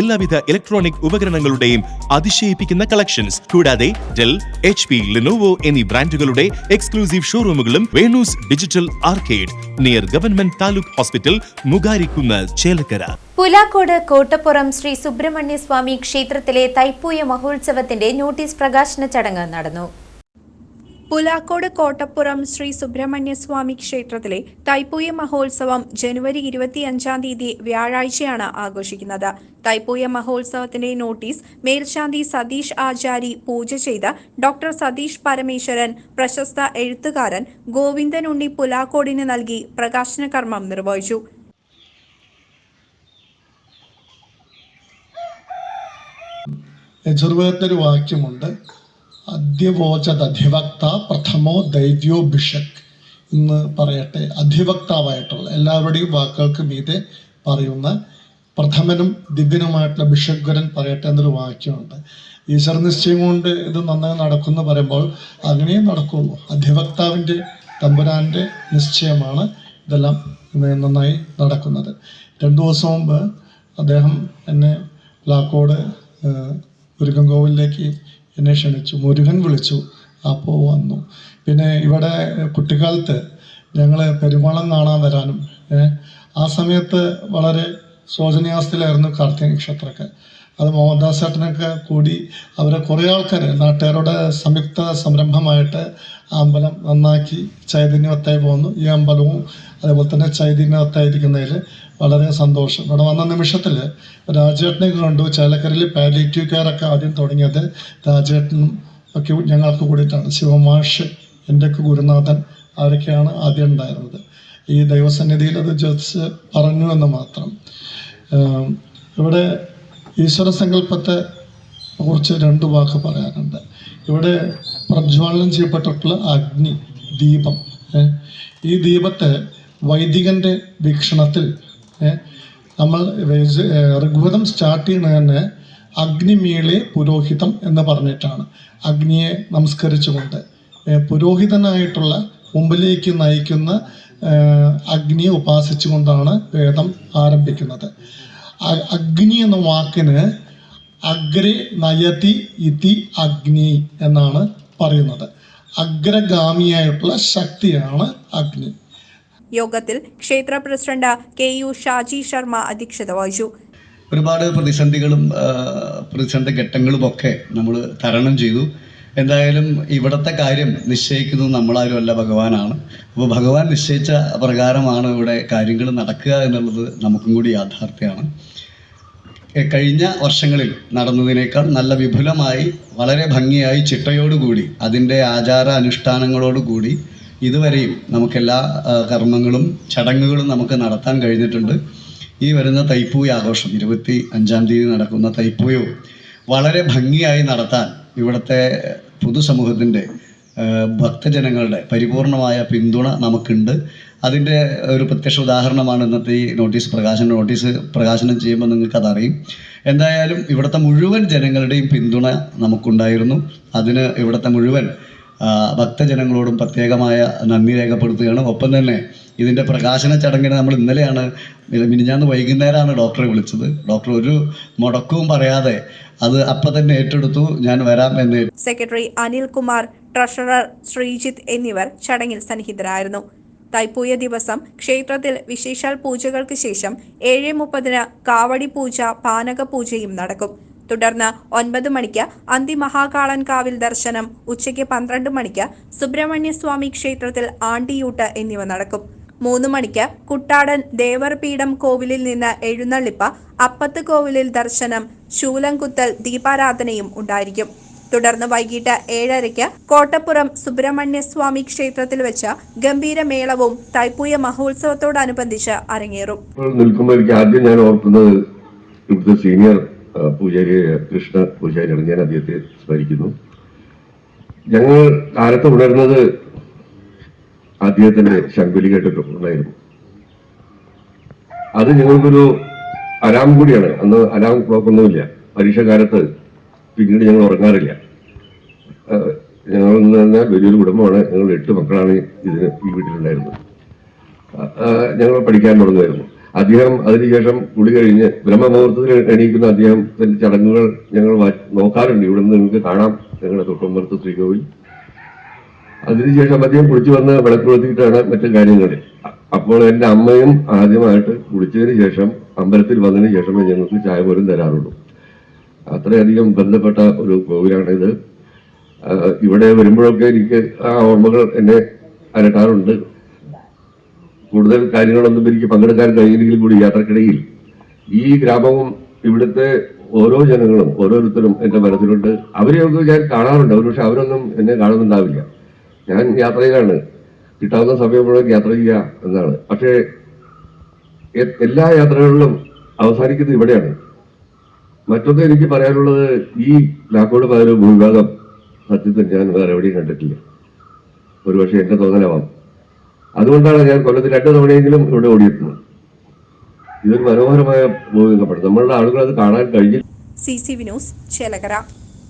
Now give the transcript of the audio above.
എല്ലാവിധ ഇലക്ട്രോണിക് ഉപകരണങ്ങളുടെയും അതിശയിപ്പിക്കുന്ന കളക്ഷൻസ് കൂടാതെ ഡെൽ എച്ച് പി ലിനോവോ എന്നീ ബ്രാൻഡുകളുടെ exclusive ഷോറൂമുകളും Venus digital arcade near government taluk hospital മുഗാരിക്കുന്ന Chelakkara. Pulakode Kottappuram Sri Subrahmanya Swami ക്ഷേത്രത്തിലെ തൈപ്പൂയ മഹോത്സവത്തിന്റെ നോട്ടീസ് പ്രകാശന ചടങ്ങ് നടന്നു. പുലാക്കോട് കോട്ടപ്പുറം ശ്രീ സുബ്രഹ്മണ്യസ്വാമി ക്ഷേത്രത്തിലെ തൈപ്പൂയ മഹോത്സവം ജനുവരി ഇരുപത്തിയഞ്ചാം തീയതി വ്യാഴാഴ്ചയാണ് ആഘോഷിക്കുന്നത്. തൈപ്പൂയ മഹോത്സവത്തിന്റെ നോട്ടീസ് മേൽശാന്തി സതീഷ് ആചാരി പൂജ ചെയ്ത ഡോക്ടർ സതീഷ് പരമേശ്വരൻ പ്രശസ്ത എഴുത്തുകാരൻ ഗോവിന്ദൻ ഉണ്ണി പുലാക്കോടിന് നൽകി പ്രകാശന കർമ്മം നിർവഹിച്ചു. യജുർവേദത്തിൽ വാക്യമുണ്ട്. അധ്യവോചത് അധിവക്ത പ്രഥമോ ദൈവ്യോ ബിഷക് എന്ന് പറയട്ടെ. അധിവക്താവായിട്ടുള്ള എല്ലാവരുടെയും വാക്കുകൾക്ക് മീതെ പറയുന്ന പ്രഥമനും ദിവ്യനുമായിട്ടുള്ള ബിഷഗ്വരൻ പറയട്ടെ എന്നൊരു വാക്യമുണ്ട്. ഈശ്വര നിശ്ചയം കൊണ്ട് ഇത് നന്നായി നടക്കുമെന്ന് പറയുമ്പോൾ അങ്ങനെ നടക്കുള്ളൂ. അധിവക്താവിന്റെ തമ്പുരാന്റെ നിശ്ചയമാണ് ഇതെല്ലാം നന്നായി നടക്കുന്നത്. രണ്ടു ദിവസം മുമ്പ് അദ്ദേഹം എന്നെ ലാക്കോട് മുരുകൻ കോവിലിലേക്ക് എന്നെ ക്ഷണിച്ചു. മുരുകൻ വിളിച്ചു. അപ്പോൾ വന്നു. പിന്നെ ഇവിടെ കുട്ടിക്കാലത്ത് ഞങ്ങൾ പെരുമാളം കാണാൻ വരാനും ആ സമയത്ത് വളരെ ശോചനീയാവസ്ഥയിലായിരുന്നു കാർത്തിക നക്ഷത്രമൊക്കെ. അത് മോഹൻദാസ് ചേട്ടനൊക്കെ കൂടി അവരെ കുറേ ആൾക്കാർ നാട്ടുകാരുടെ സംയുക്ത സംരംഭമായിട്ട് അമ്പലം നന്നാക്കി ചൈതന്യവത്തായി പോകുന്നു. ഈ അമ്പലവും അതേപോലെ തന്നെ ചൈതന്യവത്തായിരിക്കുന്നതിൽ വളരെ സന്തോഷം. ഇവിടെ വന്ന നിമിഷത്തിൽ രാജേട്ടനെ കണ്ടു. ചേലക്കരയിൽ പാലിറ്റീവ് കെയർ ഒക്കെ ആദ്യം തുടങ്ങിയത് രാജേട്ടനും ഒക്കെ ഞങ്ങൾക്ക് കൂടിയിട്ടാണ്. ശിവമാഷ് എന്റെയൊക്കെ ഗുരുനാഥൻ അവരൊക്കെയാണ് ആദ്യം ഉണ്ടായിരുന്നത്. ഈ ദൈവസന്നിധിയിൽ അത് ജസ്റ്റ് പറഞ്ഞു എന്ന് മാത്രം. ഇവിടെ ഈശ്വര സങ്കല്പത്തെ കുറിച്ച് രണ്ട് വാക്ക് പറയാനുണ്ട്. ഇവിടെ പ്രജ്വാലനം ചെയ്യപ്പെട്ടിട്ടുള്ള അഗ്നി ദീപം ഈ ദീപത്തെ വൈദികന്റെ വീക്ഷണത്തിൽ നമ്മൾ വേദ- ഋഗ്വേദം സ്റ്റാർട്ട് ചെയ്യുന്നത് തന്നെ അഗ്നിമീളെ പുരോഹിതം എന്ന് പറഞ്ഞിട്ടാണ്. അഗ്നിയെ നമസ്കരിച്ചുകൊണ്ട് പുരോഹിതനായിട്ടുള്ള മുമ്പിലേക്ക് നയിക്കുന്ന അഗ്നിയെ ഉപാസിച്ചുകൊണ്ടാണ് വേദം ആരംഭിക്കുന്നത്. അഗ്നി എന്ന വാക്കിന് അഗ്രേ നയതി ഇതി അഗ്നി എന്നാണ് പറയുന്നത്. അഗ്രഗാമിയായിട്ടുള്ള ശക്തിയാണ് അഗ്നി. യോഗത്തിൽ ക്ഷേത്ര president K U Shaji Sharma അധ്യക്ഷത വഹിച്ചു. ഒരുപാട് പ്രതിസന്ധികളും പ്രതിസന്ധി പ്രതിസന്ധി ഘട്ടങ്ങളുമൊക്കെ നമ്മൾ തരണം ചെയ്തു. എന്തായാലും ഇവിടുത്തെ കാര്യം നിശ്ചയിക്കുന്നത് നമ്മളാരും അല്ല ഭഗവാനാണ്. അപ്പോൾ ഭഗവാൻ നിശ്ചയിച്ച പ്രകാരമാണ് ഇവിടെ കാര്യങ്ങൾ നടക്കുക എന്നുള്ളത് നമുക്കും കൂടി യാഥാർത്ഥ്യമാണ്. കഴിഞ്ഞ വർഷങ്ങളിൽ നടന്നതിനേക്കാൾ നല്ല വിപുലമായി വളരെ ഭംഗിയായി ചിട്ടയോടുകൂടി അതിന്റെ ആചാര അനുഷ്ഠാനങ്ങളോടുകൂടി ഇതുവരെയും നമുക്കെല്ലാ കർമ്മങ്ങളും ചടങ്ങുകളും നമുക്ക് നടത്താൻ കഴിഞ്ഞിട്ടുണ്ട്. ഈ വരുന്ന തൈപ്പൂയ ആഘോഷം ഇരുപത്തി അഞ്ചാം തീയതി നടക്കുന്ന തൈപ്പൂയവും വളരെ ഭംഗിയായി നടത്താൻ ഇവിടുത്തെ പൊതുസമൂഹത്തിന്റെ ഭക്തജനങ്ങളുടെ പരിപൂർണമായ പിന്തുണ നമുക്കുണ്ട്. അതിന്റെ ഒരു പ്രത്യക്ഷ ഉദാഹരണമാണ് ഇന്നത്തെ ഈ നോട്ടീസ് പ്രകാശനം. നോട്ടീസ് പ്രകാശനം ചെയ്യുമ്പോൾ നിങ്ങൾക്കതറിയും. എന്തായാലും ഇവിടുത്തെ മുഴുവൻ ജനങ്ങളുടെയും പിന്തുണ നമുക്കുണ്ടായിരുന്നു. അതിന് ഇവിടുത്തെ മുഴുവൻ ഭക്തജനങ്ങളോടും പ്രത്യേകമായ നന്ദി രേഖപ്പെടുത്തുകയാണ്. ഒപ്പം തന്നെ ഇതിന്റെ പ്രകാശന ചടങ്ങിന് നമ്മൾ ഇന്നലെയാണ് മിനിഞ്ഞാന്ന് വൈകുന്നേരമാണ് ഡോക്ടറെ വിളിച്ചത്. ഡോക്ടർ ഒരു മുടക്കവും പറയാതെ അത് അപ്പം തന്നെ ഏറ്റെടുത്തു. ഞാൻ വരാം എന്ന് സെക്രട്ടറി അനിൽകുമാർ ട്രഷറർ ശ്രീജിത്ത് എന്നിവർ ചടങ്ങിൽ സന്നിഹിതരായിരുന്നു. തൈപ്പൂയ ദിവസം ക്ഷേത്രത്തിൽ വിശേഷാൽ പൂജകൾക്ക് ശേഷം ഏഴ് മുപ്പതിന് കാവടി പൂജ പാനക പൂജയും നടക്കും. തുടർന്ന് ഒൻപത് മണിക്ക് അന്തിമഹാകാളൻ കാവിൽ ദർശനം ഉച്ചയ്ക്ക് പന്ത്രണ്ട് മണിക്ക് സുബ്രഹ്മണ്യസ്വാമി ക്ഷേത്രത്തിൽ ആണ്ടിയൂട്ട് എന്നിവ നടക്കും. മൂന്ന് മണിക്ക് കുട്ടാടൻ ദേവർപീഠം കോവിലിൽ നിന്ന് എഴുന്നള്ളിപ്പ് അപ്പത്ത് കോവിലിൽ ദർശനം ശൂലംകുത്തൽ ദീപാരാധനയും ഉണ്ടായിരിക്കും. തുടർന്ന് വൈകിട്ട് ഏഴരയ്ക്ക് കോട്ടപ്പുറം സുബ്രഹ്മണ്യസ്വാമി ക്ഷേത്രത്തിൽ ഗംഭീര മേളവും തൈപ്പൂയ മഹോത്സവത്തോടനുബന്ധിച്ച് അരങ്ങേറും. നിൽക്കുമ്പോൾ ആദ്യം ഞാൻ ഓർക്കുന്നത് ഇവിടുത്തെ സീനിയർ പൂജാരി കൃഷ്ണ പൂജാരിയാണ് ഞാൻ അദ്ദേഹത്തെ സ്മരിക്കുന്നു. ഞങ്ങൾ കാലത്ത് ഉണർന്നത് അദ്ദേഹത്തിന്റെ ശങ്കുലി കേട്ടിട്ടുണ്ടായിരുന്നു അത് ഞങ്ങൾക്കൊരു അലാം കൂടിയാണ്. അന്ന് അലാം ക്ലോക്ക് ഒന്നുമില്ല പിന്നീട് ഞങ്ങൾ ഉറങ്ങാറില്ല. ഞങ്ങൾ എന്ന് വലിയൊരു കുടുംബമാണ്. ഞങ്ങൾ എട്ട് മക്കളാണ് ഇതിന് ഈ വീട്ടിലുണ്ടായിരുന്നത്. ഞങ്ങൾ പഠിക്കാൻ തുടങ്ങുമായിരുന്നു. അദ്ദേഹം അതിനുശേഷം കുളി കഴിഞ്ഞ് ബ്രഹ്മമുഹൂർത്തത്തിൽ എണീക്കുന്ന അദ്ദേഹത്തിന്റെ ചടങ്ങുകൾ ഞങ്ങൾ നോക്കാറുണ്ട്. ഇവിടെ നിന്ന് നിങ്ങൾക്ക് കാണാം. ഞങ്ങളുടെ തൊട്ടുമ്പുറത്ത് ശ്രീകോവിൽ. അതിനുശേഷം അദ്ദേഹം കുളിച്ചു വന്ന് വിളക്ക് കൊളുത്തിയിട്ടാണ് മറ്റു കാര്യങ്ങൾ അപ്പോൾ എന്റെ അമ്മയും ആദ്യമായിട്ട് കുളിച്ചതിന് ശേഷം അമ്പലത്തിൽ വന്നതിന് ശേഷമേ ഞങ്ങൾക്ക് ചായ പോലും തരാറുള്ളൂ. അത്രയധികം ബന്ധപ്പെട്ട ഒരു കോവിലാണിത്. ഇവിടെ വരുമ്പോഴൊക്കെ എനിക്ക് ആ ഓർമ്മകൾ എന്നെ അലട്ടാറുണ്ട്. കൂടുതൽ കാര്യങ്ങളൊന്നും എനിക്ക് പങ്കെടുക്കാൻ കഴിയില്ലെങ്കിൽ കൂടി യാത്രക്കിടയിൽ ഈ ഗ്രാമവും ഇവിടുത്തെ ഓരോ ജനങ്ങളും ഓരോരുത്തരും എന്റെ മനസ്സിലുണ്ട്. അവരെയൊക്കെ ഞാൻ കാണാറുണ്ട്. അവർ പക്ഷെ അവരൊന്നും എന്നെ കാണുന്നുണ്ടാവില്ല. ഞാൻ യാത്രയിലാണ് കിട്ടാവുന്ന സമയം മുഴുവൻ യാത്ര ചെയ്യുക എന്നാണ്. പക്ഷേ എല്ലാ യാത്രകളിലും അവസാനിക്കുന്നത് ഇവിടെയാണ്. മറ്റൊന്ന് എനിക്ക് പറയാനുള്ളത് ഈ ലാക്കോട് പകരം ഭൂവിഭാഗം സത്യത്തിൽ ഞാൻ വേറെ എവിടെയും കണ്ടിട്ടില്ല. ഒരുപക്ഷെ എന്റെ തോന്നലാവാം. അതുകൊണ്ടാണ് ഞാൻ കൊല്ലത്തിൽ രണ്ട് തവണയെങ്കിലും ഇവിടെ ഓടിയെത്തുന്നത് ഇതൊരു മനോഹരമായ ഭൂമികപ്പെടും നമ്മളുടെ ആളുകൾ അത് കാണാൻ കഴിഞ്ഞില്ല. C C Vinos Chelakkara